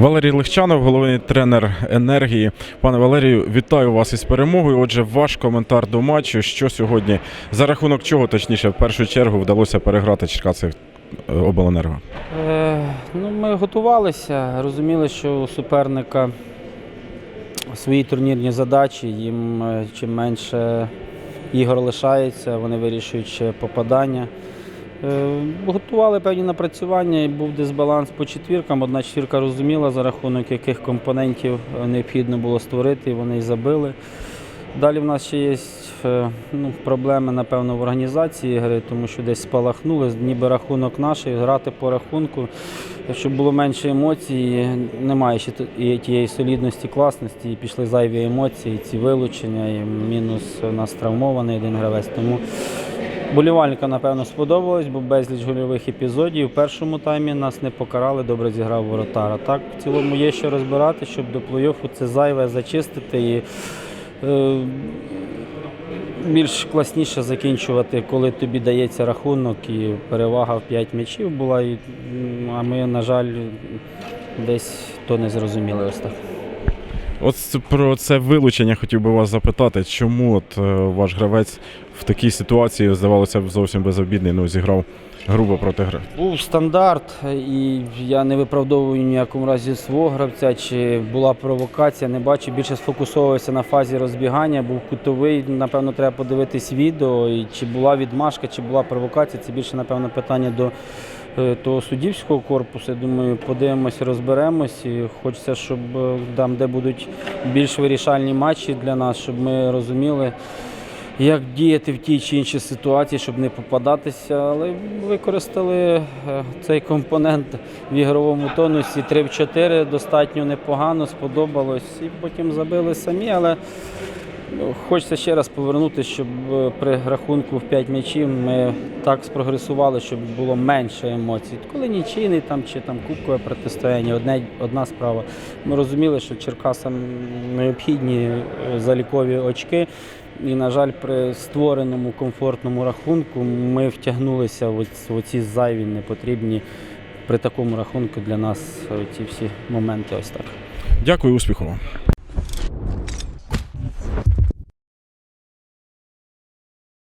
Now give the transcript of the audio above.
Валерій Легчанов, головний тренер енергії. Пане Валерію, вітаю вас із перемогою. Отже, ваш коментар до матчу. Що сьогодні за рахунок чого, точніше, в першу чергу вдалося переграти Черкаси е, обленерго? Е, ну, ми готувалися, розуміли, що у суперника свої турнірні задачі, їм е, чим менше ігор лишається, вони вирішують ще попадання. Е, готували певні напрацювання і був дисбаланс по четвіркам. Одна четвірка розуміла, за рахунок яких компонентів е, необхідно було створити, і вони забили. Далі в нас ще є е, ну, проблеми, напевно, в організації гри, тому що десь спалахнули, ніби рахунок наш, грати по рахунку, щоб було менше емоцій, немає ще тієї солідності, класності, і пішли зайві емоції, ці вилучення, і мінус у нас травмований один гравець. Тому болівальникам, напевно, сподобалось, бо безліч гольових епізодів. У першому таймі нас не покарали, добре зіграв воротар. А так, в цілому є що розбирати, щоб до плей-оффу це зайве зачистити і е, більш класніше закінчувати, коли тобі дається рахунок і перевага в 5 м'ячів була. І, а ми, на жаль, десь то не зрозуміли ось так. От про це вилучення хотів би вас запитати, чому от е, ваш гравець в такій ситуації здавалося б зовсім безобідний, ну зіграв грубо проти гри. Був стандарт, і я не виправдовую ні в якому разі свого гравця, чи була провокація, не бачу. Більше сфокусовувався на фазі розбігання, був кутовий. Напевно, треба подивитись відео, і чи була відмашка, чи була провокація. Це більше, напевно, питання до е, того суддівського корпусу. Я думаю, подивимося, розберемось. І хочеться, щоб е, там, де будуть більш вирішальні матчі для нас, щоб ми розуміли як діяти в тій чи іншій ситуації, щоб не попадатися, але використали е, цей компонент в ігровому тонусі 3 в 4 достатньо непогано, сподобалось. І потім забили самі, але хочеться ще раз повернути, щоб е, при рахунку в 5 м'ячів ми так спрогресували, щоб було менше емоцій. Коли нічийний там чи там кубкове протистояння, одне, одна справа. Ми розуміли, що Черкасам необхідні е, залікові очки. І, на жаль, при створеному комфортному рахунку ми втягнулися в оці зайві непотрібні при такому рахунку для нас ці всі моменти ось так. Дякую, успіху.